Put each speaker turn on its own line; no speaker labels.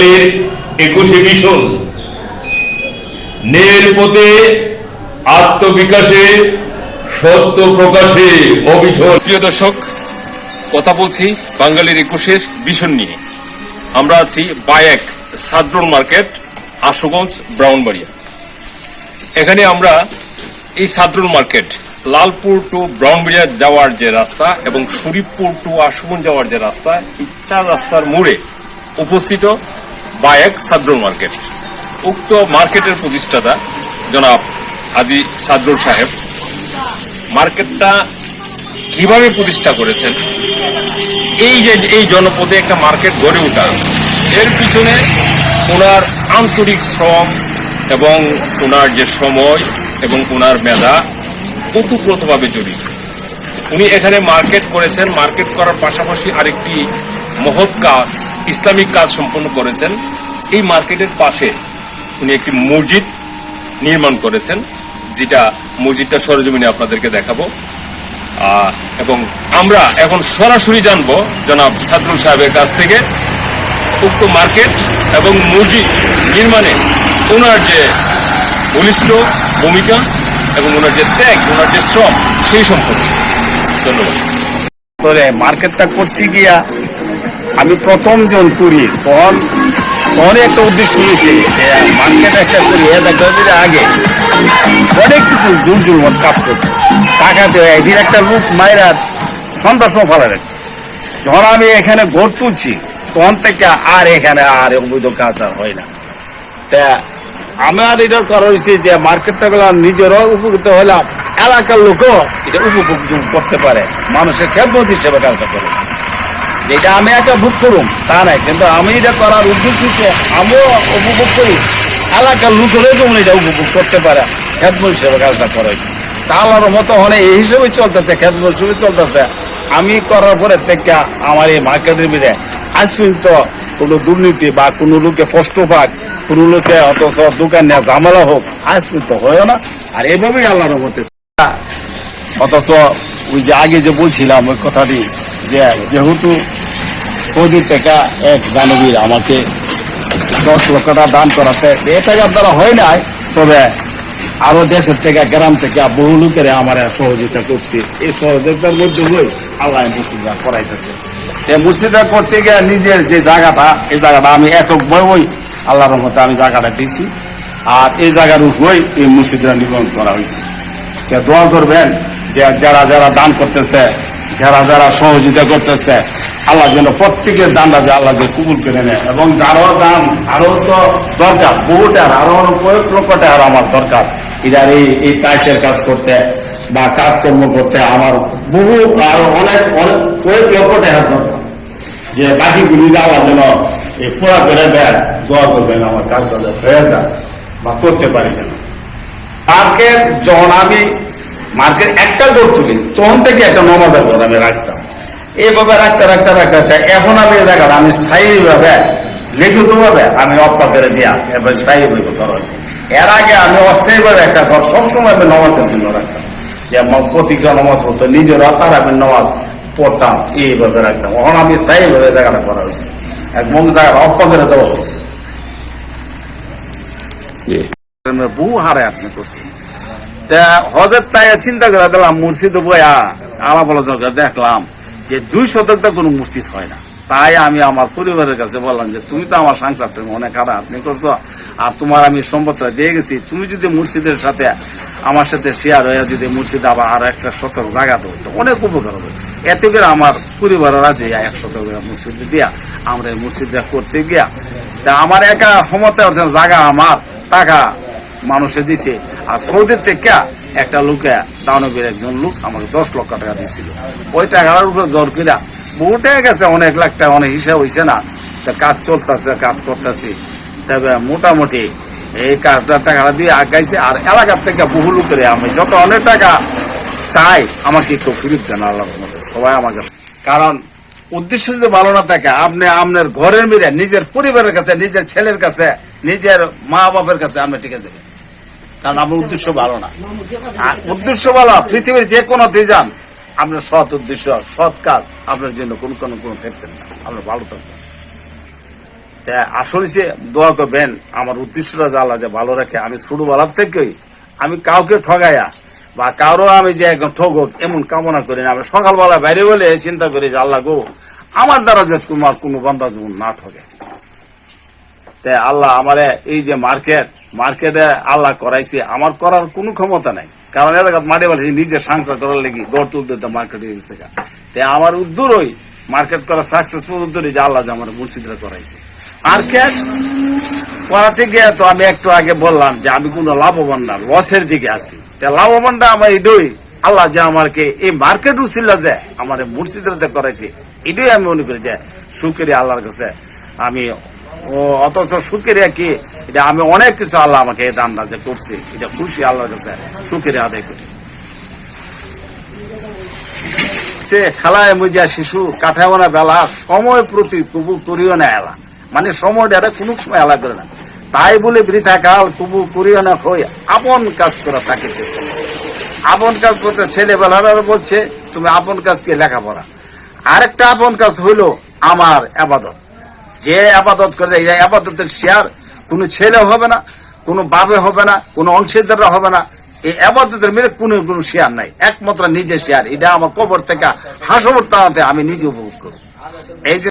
বাঙালির একুশে মিশন। নের পথে আত্মবিকাশে সত্য প্রকাশে অবিচল
প্রিয় দর্শক, কথা বলছি বাঙালির একুশের ভীষণ নিয়ে। আমরা আছি বায়াক সাদ্রন মার্কেট, আশুগঞ্জ ব্রাউনবাড়িয়া এখানে আমরা এই সাদ্রন মার্কেট, লালপুর টু ব্রাউনবাড়িয়া যাওয়ার যে রাস্তা এবং শরীফপুর টু আশুগঞ্জ যাওয়ার যে রাস্তা, এই রাস্তার মোড়ে উপস্থিত। বায়াক সাদ্রন মার্কেট। উক্ত মার্কেটের প্রতিষ্ঠাতা জনাব হাজি সাদ্রুল সাহেব মার্কেটটা কীভাবে প্রতিষ্ঠা করেছেন? এই যে, এই জনপদে একটা মার্কেট গড়ে ওঠা, এর পিছনে ওনার আন্তরিক শ্রম এবং ওনার যে সময় এবং ওনার মেধা ওতপ্রোতভাবে জড়িত। উনি এখানে মার্কেট করেছেন। মার্কেট করার পাশাপাশি আরেকটি মহৎ কাজ ইসলামিক কাজ সম্পন্ন করেছেন। এই মার্কেটের পাশে উনি একটি মসজিদ নির্মাণ করেছেন, যেটা মসজিদটা সরজমিনে আপনাদেরকে দেখাবো। এবং আমরা এখন সরাসরি জানব জনাব সাদরুল সাহেবের কাছ থেকে উক্ত মার্কেট এবং মসজিদ নির্মাণে ওনার যে বলিষ্ঠ ভূমিকা এবং ওনার যে ত্যাগ, ওনার যে শ্রম, সেই সম্পর্কে। ধন্যবাদ।
মার্কেটটা করতে গিয়া আমি প্রথম জন করি তখন তখন একটা উদ্দেশ্য নিয়েছি। মার্কেট একটা করি এটা গভীরে আগে। অনেক কিছু দূর দূর মত কাজ করতো টাকাতে এটির একটা লোক মায়েরা সন্ত্রাস ফেলার যখন আমি এখানে ঘর তুলছি, তখন থেকে আর এখানে আর অবৈধ কাজ আর হয় না। তা আমার এটার করা হয়েছে যে, মার্কেটটা গুলা নিজেরও উপকৃত হলাম এলাকার লোকও এটা উপভোগ করতে পারে। মানুষের খেদমত হিসেবে কাজটা করে। যেটা আমি একটা ভোগ করুম, তা নাই। কিন্তু আমি এটা করার উদ্দেশ্য আমিও উপভোগ করি। এলাকার লোকেরও যেমন এটা উপভোগ করতে পারে খেদমত হিসেবে কাজটা করে। তাহলে মতো হলে এই হিসেবে চলতেছে খেদমত হিসেবে চলতেছে। আমি করার পরে থেকে আমার এই মার্কেটের বিরে আজ পর্যন্ত কোনো দুর্নীতি বা কোনো লোকে কষ্ট পাক, কোনো লোকে অথচ দোকান নিয়ে ঝামেলা হোক, আজ পর্যন্ত হয় না। আর এভাবেই আল্লাহর মতে অথচ ওই যে আগে যে বলছিলাম ওই কথাটি, যে যেহেতু সৌদি থেকে এক দানবীর আমাকে দশ লক্ষ টাকা দান করাতে। এ টাকার দ্বারা হয় নাই, তবে আরও দেশের থেকে, গ্রাম থেকে বহু লোকের আমার সহযোগিতা করছে। এই সহযোগিতার মধ্যে হয়ে আল্লাহ মুসিদা করাইতেছে এই মুসিদা করতে গিয়ে নিজের যে জায়গাটা, এই জায়গাটা আমি একক বই বই আল্লাহর মতে আমি জায়গাটা দিয়েছি। আর এই জায়গার উপরেই এই মসজিদটা নিবন্ধন করা হয়েছে। দোয়া করবেন যে যারা যারা দান করতেছে যারা যারা সহযোগিতা করতেছে, আল্লাহ যেন প্রত্যেকের দানটা যে আল্লাহ যে কবুল করে নেয়। এবং যারও দান আরও তো দরকার, বহুটার আরও অনেক কয়েক লক্ষ টাকার আমার দরকার। এটার এই টাইসের কাজ করতে বা কাজকর্ম করতে আমার বহু আরও অনেক অনেক কয়েক লক্ষ টাকার দরকার। যে বাকিগুলি যাওয়া যেন এই পুরা করে দেয়, দোয়া করবেন আমার যেন হয়ে যায় বা করতে পারি যেন। মার্কেট যখন আমি মার্কেট একটা ঘর তুলি তখন থেকে একটা নমাজের ঘর আমি রাখতাম। এইভাবে রাখতে রাখতে রাখতে রাখতে এখন আমি এই জায়গাটা আমি স্থায়ীভাবে লিখিত ভাবে আমি অপ্পা করে দিয়া এবার স্থায়ীভাবে হয়েছে। এর আগে আমি অস্থায়ীভাবে একটা ঘর সবসময় আমি নমাজের জন্য রাখতাম। যে আমার প্রতিজ্ঞা নমাজ পড়তো নিজের তার আমি নমাজ পড়তাম এইভাবে রাখতাম। এখন আমি স্থায়ীভাবে জায়গাটা করা হয়েছে। একদম জায়গাটা অপ্পা করে দেওয়া হয়েছে। বহু হারে আপনি করছেন। তা হজের তাই চিন্তা করে দিলাম, মুর্শিদ বয়া আলাপ আলোচনা দেখলাম যে দুই শতকটা কোনো মসজিদ হয় না। তাই আমি আমার পরিবারের কাছে বললাম যে, তুমি তো আমার সংসার, তুমি অনেক খারাপ, আপনি করছ। আর তোমার আমি সম্পদটা দিয়ে গেছি। তুমি যদি মুর্শিদের সাথে, আমার সাথে শেয়ার হয়ে যদি মুর্শিদ আবার আর একটা শতক জায়গা দেবো তো অনেক উপকার হবে। এতে করে আমার পরিবারের আছে এক শতক মুর্শিদ দিয়া আমরা এই মসজিদটা করতে গিয়া, তা আমার একা ক্ষমতা জায়গা আমার টাকা মানুষে দিছে। আর সৌদির থেকে একটা লোকে দানবীর একজন লোক আমাকে দশ লক্ষ টাকা দিয়েছিল। ওই টাকার উপরে জোর কিনা বহু গেছে অনেক লাখ টাকা, অনেক হিসাব হয়েছে না। তা কাজ চলতেছে, কাজ করতেছি। তবে মোটামুটি এই কাজটা টাকাটা দিয়ে আগাইছে আর এলাকার থেকে বহু লোকের আমি যত অনেক টাকা চাই, আমাকে একটু ফিরত দেন আল্লাহর মধ্যে সবাই আমাকে কারণ উদ্দেশ্য যদি ভালো না থাকে, আপনি আপনার ঘরের মিলে নিজের পরিবারের কাছে, নিজের ছেলের কাছে, নিজের মা বাপের কাছে আপনি টিকে দেবেন কারণ আমার উদ্দেশ্য ভালো না। আর উদ্দেশ্য ভালো, পৃথিবীর যে কোনো যান আপনার সৎ উদ্দেশ্য, সৎ কাজ, আপনার জন্য কোন কোন কোনো ক্ষেত্রে না। আপনার ভালো থাকবেন তা আসলে সে দোয়া করবেন, আমার উদ্দেশ্যটা আল্লাহ যে ভালো রাখে, আমি ছোটবেলার থেকেই আমি কাউকে ঠগাইয়া বা কারও আমি যে একদম ঠগক এমন কামনা করি না। আমি সকালবেলা বাইরে বলে চিন্তা করি যে আল্লাহ গো, আমার দ্বারা যে তোমার কোনো বান্ধব না ঠগে। তাই আল্লাহ আমারে এই যে মার্কেট মার্কেটে আল্লাহ করাইছে, আমার করার কোনো ক্ষমতা নাই। কারণ এলাকা মাঠে বলে নিজে সংসার করার লাগি গড় তুলতে তো মার্কেট হয়ে গেছে গা। তাই আমার উদ্দূরই মার্কেট করা সাকসেসফুল উদ্দূরই যে আল্লাহ আমার মুর্শিদরা করাইছে। মার্কেট করাতে গিয়ে তো আমি একটু আগে বললাম যে আমি কোনো লাভবান না লসের দিকে আছি। তা লাভবানটা আমার এটাই, আল্লাহ যে আমাকে এই মার্কেট উচিল যে আমার মুর্শিদরা যে করাইছে, এটাই আমি মনে করি যে সুখের আল্লাহর কাছে আমি অথচ সুখের কি? এটা আমি অনেক কিছু আল্লাহ আমাকে এই দান যে করছে। এটা খুশি আল্লাহর কাছে। সুখের আদায় করি। সে খেলায় মজিয়া শিশু কাঠাবো না বেলা, সময় প্রতি কুবু করিও না এলা। মানে সময়টা এটা কোনো সময় এলা করে না। তাই বলে বৃথা কাল কুবু করিও না হই আপন কাজ করা তাকে আপন কাজ করতে ছেলেবেলারা বলছে, তুমি আপন কাজকে লেখাপড়া। আরেকটা আপন কাজ হইল আমার আবাদত। যে আবাদত করে এই আবাদতের শেয়ার কোনো ছেলে হবে না, কোনো বাবে হবে না, কোনো অংশীদাররা হবে না। এই আপাততের মেরে কোনো কোনো শেয়ার নাই। একমাত্র নিজের শেয়ার। এটা আমার কবর থেকে হাসবর তাড়াতে আমি নিজে উপভোগ করব। এই